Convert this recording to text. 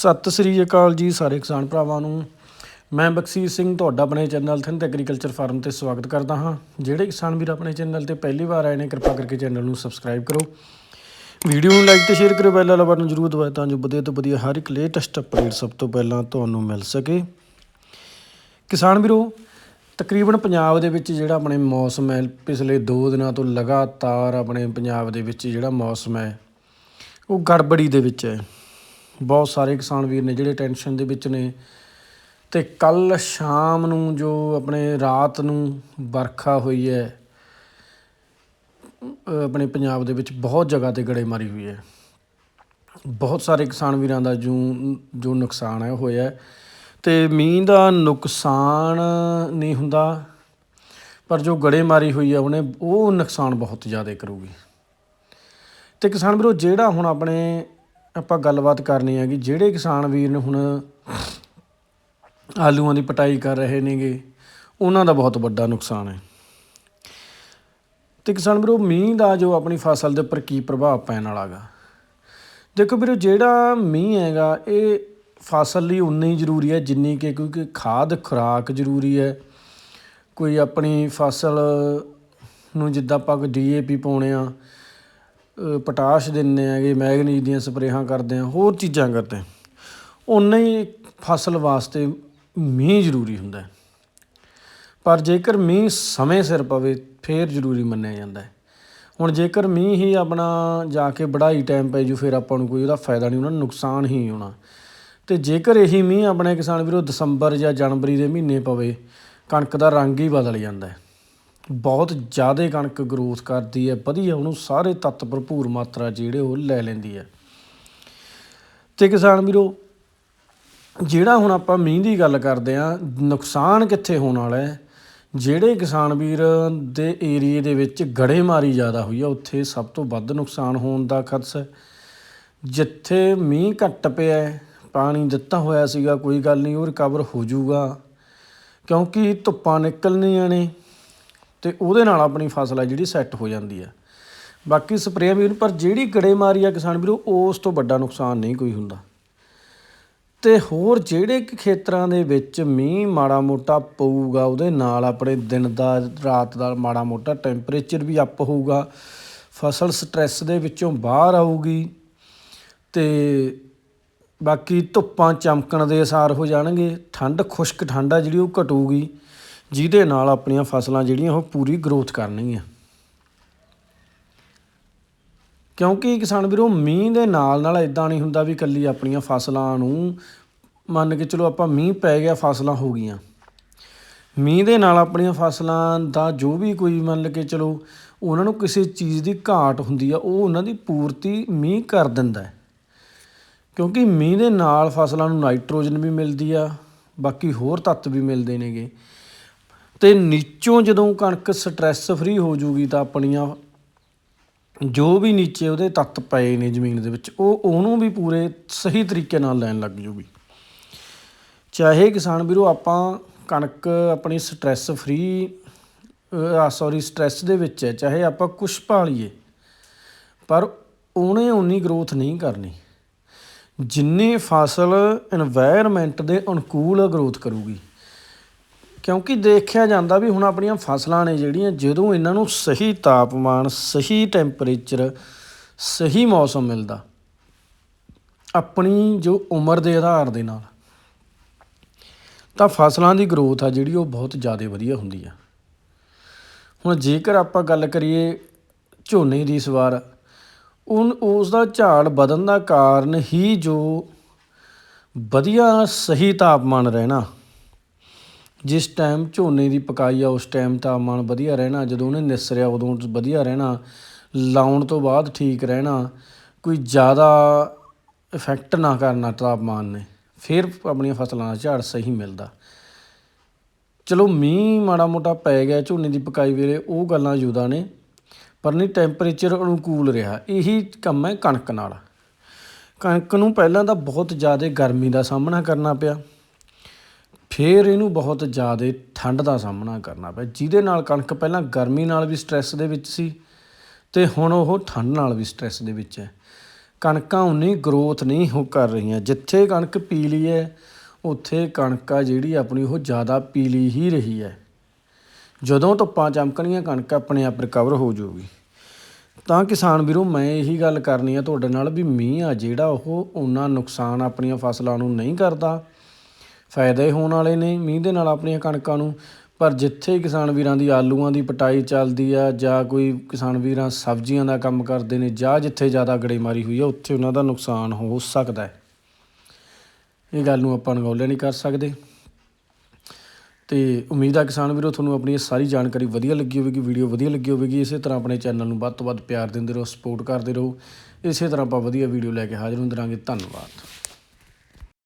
ਸਤਿ ਸ੍ਰੀ ਅਕਾਲ ਜੀ ਸਾਰੇ ਕਿਸਾਨ ਭਰਾਵਾਂ ਨੂੰ। ਮੈਂ ਬਖਸ਼ੀਰ ਸਿੰਘ ਤੁਹਾਡਾ ਆਪਣੇ ਚੈਨਲ ਥਿੰਦ ਐਗਰੀਕਲਚਰ ਫਾਰਮ ਤੇ ਸਵਾਗਤ ਕਰਦਾ ਹਾਂ। ਜਿਹੜੇ ਕਿਸਾਨ ਵੀਰ ਆਪਣੇ ਚੈਨਲ ਤੇ ਪਹਿਲੀ ਵਾਰ ਆਏ ਨੇ, ਕਿਰਪਾ ਕਰਕੇ ਚੈਨਲ ਨੂੰ ਸਬਸਕ੍ਰਾਈਬ ਕਰੋ। ਵੀਡੀਓ ਨੂੰ ਲਾਈਕ ਤੇ ਸ਼ੇਅਰ ਕਰੋ ਬੈਲ ਵਾਲਾ ਬਟਨ ਜ਼ਰੂਰ ਦਬਾਓ ਤਾਂ ਜੋ ਵਧੀਆ ਤੋਂ ਵਧੀਆ ਹਰ ਇੱਕ ਲੇਟੈਸਟ ਅਪਡੇਟ ਸਭ ਤੋਂ ਪਹਿਲਾਂ ਤੁਹਾਨੂੰ ਮਿਲ ਸਕੇ। ਕਿਸਾਨ ਵੀਰੋ, ਤਕਰੀਬਨ ਪੰਜਾਬ ਦੇ ਵਿੱਚ ਜਿਹੜਾ ਆਪਣੇ ਮੌਸਮ ਹੈ, ਪਿਛਲੇ 2 ਦਿਨਾਂ ਤੋਂ ਲਗਾਤਾਰ ਆਪਣੇ ਪੰਜਾਬ ਦੇ ਵਿੱਚ ਜਿਹੜਾ ਮੌਸਮ ਹੈ, ਉਹ ਗੜਬੜੀ ਦੇ ਵਿੱਚ ਹੈ। ਬਹੁਤ ਸਾਰੇ ਕਿਸਾਨ ਵੀਰ ਨੇ ਜਿਹੜੇ ਟੈਨਸ਼ਨ ਦੇ ਵਿੱਚ ਨੇ। ਤੇ ਕੱਲ ਸ਼ਾਮ ਨੂੰ ਜੋ ਆਪਣੇ ਰਾਤ ਨੂੰ ਵਰਖਾ ਹੋਈ ਹੈ ਆਪਣੇ ਪੰਜਾਬ ਦੇ ਵਿੱਚ ਬਹੁਤ ਜਗ੍ਹਾ ਤੇ ਗੜੇਮਾਰੀ ਹੋਈ ਹੈ। ਬਹੁਤ ਸਾਰੇ ਕਿਸਾਨ ਵੀਰਾਂ ਦਾ ਜੋ ਜੋ ਨੁਕਸਾਨ ਹੈ, ਉਹ ਹੋਇਆ ਹੈ। ਤੇ ਮੀਂਹ ਦਾ ਨੁਕਸਾਨ ਨਹੀਂ ਹੁੰਦਾ, ਪਰ ਜੋ ਗੜੇਮਾਰੀ ਹੋਈ ਹੈ, ਉਹਨੇ, ਉਹ ਨੁਕਸਾਨ ਬਹੁਤ ਜ਼ਿਆਦਾ ਕਰੂਗੀ। ਤੇ ਕਿਸਾਨ ਵੀਰੋ, ਜਿਹੜਾ ਹੁਣ ਆਪਣੇ ਆਪਾਂ ਗੱਲਬਾਤ ਕਰਨੀ ਹੈਗੀ, ਜਿਹੜੇ ਕਿਸਾਨ ਵੀਰ ਨੇ ਹੁਣ ਆਲੂਆਂ ਦੀ ਪਟਾਈ ਕਰ ਰਹੇ ਨੇਗੇ, ਉਹਨਾਂ ਦਾ ਬਹੁਤ ਵੱਡਾ ਨੁਕਸਾਨ ਹੈ। ਤੇ ਕਿਸਾਨ ਵੀਰੋ, ਮੀਂਹ ਦਾ ਜੋ ਆਪਣੀ ਫਸਲ ਦੇ ਉੱਪਰ ਕੀ ਪ੍ਰਭਾਵ ਪੈਣ ਵਾਲਾਗਾ ਦੇਖੋ ਵੀਰੋ, ਜਿਹੜਾ ਮੀਂਹ ਹੈਗਾ, ਇਹ ਫਸਲ ਲਈ ਉਨੀ ਜ਼ਰੂਰੀ ਹੈ ਜਿੰਨੀ ਕਿ ਕਿਉਂਕਿ ਖਾਦ ਖੁਰਾਕ ਜ਼ਰੂਰੀ ਹੈ। ਕੋਈ ਆਪਣੀ ਫਸਲ ਨੂੰ ਜਿੱਦਾਂ ਆਪਾਂ ਡੀਏਪੀ ਪਾਉਣੇ ਆ ਪੋਟਾਸ਼ ਦਿੰਨੇ ਆਗੇ ਮੈਗਨੀਜ਼ ਦੀਆਂ ਸਪਰੇਹਾਂ ਕਰਦੇ ਆ, ਹੋਰ ਚੀਜ਼ਾਂ ਕਰਦੇ ਆ। ਉਨਾ ਹੀ ਫਸਲ ਵਾਸਤੇ ਮੀਂਹ ਜ਼ਰੂਰੀ ਹੁੰਦਾ ਪਰ ਜੇਕਰ ਮੀਂਹ ਸਮੇਂ ਸਿਰ ਪਵੇ, ਫੇਰ ਜ਼ਰੂਰੀ ਮੰਨਿਆ ਜਾਂਦਾ ਹੈ। ਹੁਣ ਜੇਕਰ ਮੀਂਹ ਹੀ ਆਪਣਾ ਜਾ ਕੇ ਬੜਾਈ ਟਾਈਮ ਪੈ ਜੂ, ਫਿਰ ਆਪਾਂ ਨੂੰ ਕੋਈ ਉਹਦਾ ਫਾਇਦਾ ਨਹੀਂ ਹੋਣਾ ਨੁਕਸਾਨ ਹੀ ਹੋਣਾ। ਤੇ ਜੇਕਰ ਇਹੀ ਮੀਂਹ ਆਪਣੇ ਕਿਸਾਨ ਵੀਰੋ ਦਸੰਬਰ ਜਾਂ ਜਨਵਰੀ ਦੇ ਮਹੀਨੇ ਪਵੇ, ਕਣਕ ਦਾ ਰੰਗ ਹੀ ਬਦਲ ਜਾਂਦਾ ਹੈ। ਬਹੁਤ ਜ਼ਿਆਦਾ ਕਣਕ ਗਰੋਥ ਕਰਦੀ ਹੈ, ਵਧੀਆ ਉਹਨੂੰ ਸਾਰੇ ਤੱਤ ਭਰਪੂਰ ਮਾਤਰਾ ਜਿਹੜੇ ਉਹ ਲੈ ਲੈਂਦੀ ਹੈ। ਤੇ ਕਿਸਾਨ ਵੀਰੋ, ਜਿਹੜਾ ਹੁਣ ਆਪਾਂ ਮੀਂਹ ਦੀ ਗੱਲ ਕਰਦੇ ਆ ਨੁਕਸਾਨ ਕਿੱਥੇ ਹੋਣ ਵਾਲਾ ਹੈ? ਜਿਹੜੇ ਕਿਸਾਨ ਵੀਰ ਦੇ ਏਰੀਏ ਦੇ ਵਿੱਚ ਗੜੇਮਾਰੀ ਜ਼ਿਆਦਾ ਹੋਈ ਆ, ਉੱਥੇ ਸਭ ਤੋਂ ਵੱਧ ਨੁਕਸਾਨ ਹੋਣ ਦਾ ਖਦਸ਼ਾ ਹੈ। ਜਿੱਥੇ ਮੀਂਹ ਘੱਟ ਪਿਆ ਪਾਣੀ ਦਿੱਤਾ ਹੋਇਆ ਸੀਗਾ, ਕੋਈ ਗੱਲ ਨਹੀਂ, ਉਹ ਰਿਕਵਰ ਹੋ ਜਾਊਗਾ। ਕਿਉਂਕਿ ਧੁੱਪਾਂ ਨਿਕਲਣੀਆਂ ਨੇ ਤੇ ਉਹਦੇ ਨਾਲ ਆਪਣੀ ਫਸਲ ਆ ਜਿਹੜੀ ਸੈੱਟ ਹੋ ਜਾਂਦੀ ਆ। ਬਾਕੀ ਸਪਰੇਅ ਵੀਰ ਪਰ ਜਿਹੜੀ ਗੜੇ ਮਾਰੀ ਆ ਕਿਸਾਨ ਵੀਰੋ, ਉਸ ਤੋਂ ਵੱਡਾ ਨੁਕਸਾਨ ਨਹੀਂ ਕੋਈ ਹੁੰਦਾ। ਤੇ ਹੋਰ ਜਿਹੜੇ ਖੇਤਰਾਂ ਦੇ ਵਿੱਚ ਮੀਂਹ ਮਾੜਾ ਮੋਟਾ ਪਊਗਾ, ਉਹਦੇ ਨਾਲ ਆਪਣੇ ਦਿਨ ਦਾ, ਰਾਤ ਦਾ ਮਾੜਾ ਮੋਟਾ ਟੈਂਪਰੇਚਰ ਵੀ ਅਪ ਹੋਊਗਾ। ਫਸਲ ਸਟ੍ਰੈਸ ਦੇ ਵਿੱਚੋਂ ਬਾਹਰ ਆਊਗੀ। ਤੇ ਬਾਕੀ ਧੁੱਪਾਂ ਚਮਕਣ ਦੇ ਅਸਾਰ ਹੋ ਜਾਣਗੇ। ਠੰਡ ਖੁਸ਼ਕ ਠੰਡ ਆ ਜਿਹੜੀ, ਉਹ ਘਟੂਗੀ। ਜਿਹਦੇ ਨਾਲ ਆਪਣੀਆਂ ਫਸਲਾਂ ਜਿਹੜੀਆਂ ਉਹ ਪੂਰੀ ਗਰੋਥ ਕਰਨਗੀਆਂ। ਕਿਉਂਕਿ ਕਿਸਾਨ ਵੀਰੋ, ਮੀਂਹ ਦੇ ਨਾਲ ਨਾਲ ਇਦਾਂ ਨਹੀਂ ਹੁੰਦਾ ਵੀ ਕੱਲੀ ਆਪਣੀਆਂ ਫਸਲਾਂ ਨੂੰ ਮੰਨ ਕੇ ਚਲੋ ਆਪਾਂ ਮੀਂਹ ਪੈ ਗਿਆ, ਫਸਲਾਂ ਹੋ ਗਈਆਂ। ਮੀਂਹ ਦੇ ਨਾਲ ਆਪਣੀਆਂ ਫਸਲਾਂ ਦਾ ਜੋ ਵੀ ਕੋਈ ਮੰਨ ਕੇ ਚਲੋ ਉਹਨਾਂ ਨੂੰ ਕਿਸੇ ਚੀਜ਼ ਦੀ ਘਾਟ ਹੁੰਦੀ ਆ, ਉਹ ਉਹਨਾਂ ਦੀ ਪੂਰਤੀ ਮੀਂਹ ਕਰ ਦਿੰਦਾ ਹੈ। ਕਿਉਂਕਿ ਮੀਂਹ ਦੇ ਨਾਲ ਫਸਲਾਂ ਨੂੰ ਨਾਈਟ੍ਰੋਜਨ ਵੀ ਮਿਲਦੀ ਆ, ਬਾਕੀ ਹੋਰ ਤੱਤ ਵੀ ਮਿਲਦੇ ਨੇਗੇ। ਤੇ ਨੀਚੋਂ ਜਦੋਂ ਕਣਕ ਸਟ੍ਰੈਸ ਫਰੀ ਹੋ ਜੂਗੀ ਤਾਂ ਆਪਣੀਆਂ ਜੋ ਵੀ ਨੀਚੇ ਉਹਦੇ ਤੱਤ ਪਏ ਨੇ ਜ਼ਮੀਨ ਦੇ ਵਿੱਚ, ਉਹ ਉਹਨੂੰ ਵੀ ਪੂਰੇ ਸਹੀ ਤਰੀਕੇ ਨਾਲ ਲੈਣ ਲੱਗ ਜੂਗੀ। ਚਾਹੇ ਕਿਸਾਨ ਵੀਰੋ, ਆਪਾਂ ਕਣਕ ਆਪਣੀ ਸਟ੍ਰੈਸ ਫਰੀ ਸੌਰੀ ਸਟ੍ਰੈਸ ਦੇ ਵਿੱਚ ਹੈ, ਚਾਹੇ ਆਪਾਂ ਕੁਛ ਪਾ ਲਈਏ ਪਰ ਉਹਨੇ ਉਨੀ ਗਰੋਥ ਨਹੀਂ ਕਰਨੀ। ਜਿੰਨੀ ਫਸਲ এনवायरमेंट ਦੇ ਅਨੁਕੂਲ ਗਰੋਥ ਕਰੂਗੀ। ਕਿਉਂਕਿ ਦੇਖਿਆ ਜਾਂਦਾ ਵੀ ਹੁਣ ਆਪਣੀਆਂ ਫਸਲਾਂ ਨੇ ਜਿਹੜੀਆਂ, ਜਦੋਂ ਇਹਨਾਂ ਨੂੰ ਸਹੀ ਤਾਪਮਾਨ, ਸਹੀ ਟੈਂਪਰੇਚਰ, ਸਹੀ ਮੌਸਮ ਮਿਲਦਾ, ਆਪਣੀ ਜੋ ਉਮਰ ਦੇ ਆਧਾਰ ਦੇ ਨਾਲ, ਤਾਂ ਫਸਲਾਂ ਦੀ ਗਰੋਥ ਆ ਜਿਹੜੀ ਉਹ ਬਹੁਤ ਜ਼ਿਆਦਾ ਵਧੀਆ ਹੁੰਦੀ ਆ। ਹੁਣ ਜੇਕਰ ਆਪਾਂ ਗੱਲ ਕਰੀਏ ਝੋਨੇ ਦੀ ਇਸ ਵਾਰ, ਉਨ, ਉਸ ਦਾ ਝਾੜ ਵਧਣ ਦਾ ਕਾਰਨ ਹੀ ਜੋ ਵਧੀਆ ਸਹੀ ਤਾਪਮਾਨ ਰਹਿਣਾ ਜਿਸ ਟਾਈਮ ਝੋਨੇ ਦੀ ਪਕਾਈ ਆ, ਉਸ ਟਾਈਮ ਤਾਪਮਾਨ ਵਧੀਆ ਰਹਿਣਾ, ਜਦੋਂ ਉਹਨੇ ਨਿਸਰਿਆ, ਉਦੋਂ ਵਧੀਆ ਰਹਿਣਾ, ਲਾਉਣ ਤੋਂ ਬਾਅਦ ਠੀਕ ਰਹਿਣਾ, ਕੋਈ ਜ਼ਿਆਦਾ ਇਫੈਕਟ ਨਾ ਕਰਨਾ ਤਾਪਮਾਨ ਨੇ, ਫਿਰ ਆਪਣੀਆਂ ਫਸਲਾਂ ਦਾ ਝਾੜ ਸਹੀ ਮਿਲਦਾ। ਚਲੋ ਮੀਂਹ ਮਾੜਾ ਮੋਟਾ ਪੈ ਗਿਆ, ਝੋਨੇ ਦੀ ਪਕਾਈ ਵੇਲੇ, ਉਹ ਗੱਲਾਂ ਜੁਦਾ ਨੇ, ਪਰ ਨਹੀਂ ਟੈਂਪਰੇਚਰ ਅਨੁਕੂਲ ਰਿਹਾ, ਇਹੀ ਕੰਮ ਹੈ ਕਣਕ ਨਾਲ। ਕਣਕ ਨੂੰ ਪਹਿਲਾਂ ਤਾਂ ਬਹੁਤ ਜ਼ਿਆਦਾ ਗਰਮੀ ਦਾ ਸਾਹਮਣਾ ਕਰਨਾ ਪਿਆ। ਫਿਰ ਇਹਨੂੰ ਬਹੁਤ ਜ਼ਿਆਦਾ ਠੰਡ ਦਾ ਸਾਹਮਣਾ ਕਰਨਾ ਪਿਆ, ਜਿਹਦੇ ਨਾਲ ਕਣਕ ਪਹਿਲਾਂ ਗਰਮੀ ਨਾਲ ਵੀ ਸਟ੍ਰੈਸ ਦੇ ਵਿੱਚ ਸੀ ਤੇ ਹੁਣ ਉਹ ਠੰਡ ਨਾਲ ਵੀ ਸਟ੍ਰੈਸ ਦੇ ਵਿੱਚ ਹੈ। ਕਣਕਾਂ ਉਨੀ ਗਰੋਥ ਨਹੀਂ ਹੋ ਕਰ ਰਹੀਆਂ, ਜਿੱਥੇ ਕਣਕ ਪੀਲੀ ਹੈ, ਉੱਥੇ ਕਣਕ ਆ ਜਿਹੜੀ ਆਪਣੀ ਉਹ ਜ਼ਿਆਦਾ ਪੀਲੀ ਹੀ ਰਹੀ ਹੈ। ਜਦੋਂ ਧੁੱਪਾਂ ਚਮਕਣੀਆਂ, ਕਣਕ ਆਪਣੇ ਆਪ ਰਿਕਵਰ ਹੋ ਜਾਊਗੀ। ਤਾਂ ਕਿਸਾਨ ਵੀਰੋ, ਮੈਂ ਇਹੀ ਗੱਲ ਕਰਨੀ ਆ ਤੁਹਾਡੇ ਨਾਲ ਵੀ ਮੀਂਹ ਆ ਜਿਹੜਾ ਉਹ ਉਹਨਾਂ ਨੁਕਸਾਨ ਆਪਣੀਆਂ ਫਸਲਾਂ ਨੂੰ ਨਹੀਂ ਕਰਦਾ। ਫਾਇਦੇ ਹੋਣ ਵਾਲੇ ਨੇ, ਮੀਂਹ ਦੇ ਨਾਲ ਆਪਣੀਆਂ ਕਣਕਾਂ ਨੂੰ। ਪਰ ਜਿੱਥੇ ਕਿਸਾਨ ਵੀਰਾਂ ਦੀ ਆਲੂਆਂ ਦੀ ਪਟਾਈ ਚੱਲਦੀ ਆ, ਜਾਂ ਕੋਈ ਕਿਸਾਨ ਵੀਰਾਂ ਸਬਜ਼ੀਆਂ ਦਾ ਕੰਮ ਕਰਦੇ ਨੇ, ਜਾਂ ਜਿੱਥੇ ਜ਼ਿਆਦਾ ਗੜੇਮਾਰੀ ਹੋਈ ਆ, ਉੱਥੇ ਉਹਨਾਂ ਦਾ ਨੁਕਸਾਨ ਹੋ ਸਕਦਾ ਹੈ। ਇਹ ਗੱਲ ਨੂੰ ਆਪਾਂ ਅਣਗੌਲਿਆ ਨਹੀਂ ਕਰ ਸਕਦੇ। ਤੇ ਉਮੀਦ ਆ ਕਿਸਾਨ ਵੀਰੋ, ਤੁਹਾਨੂੰ ਆਪਣੀ ਇਹ ਸਾਰੀ ਜਾਣਕਾਰੀ ਵਧੀਆ ਲੱਗੀ ਹੋਵੇਗੀ, ਵੀਡੀਓ ਵਧੀਆ ਲੱਗੀ ਹੋਵੇਗੀ। ਇਸੇ ਤਰ੍ਹਾਂ ਆਪਣੇ ਚੈਨਲ ਨੂੰ ਵੱਧ ਤੋਂ ਵੱਧ ਪਿਆਰ ਦਿੰਦੇ ਰਹੋ, ਸਪੋਰਟ ਕਰਦੇ ਰਹੋ। ਇਸੇ ਤਰ੍ਹਾਂ ਆਪਾਂ ਵਧੀਆ ਵੀਡੀਓ ਲੈ ਕੇ ਹਾਜ਼ਰ ਹੁੰਦੇ ਰਹਾਂਗੇ। ਧੰਨਵਾਦ।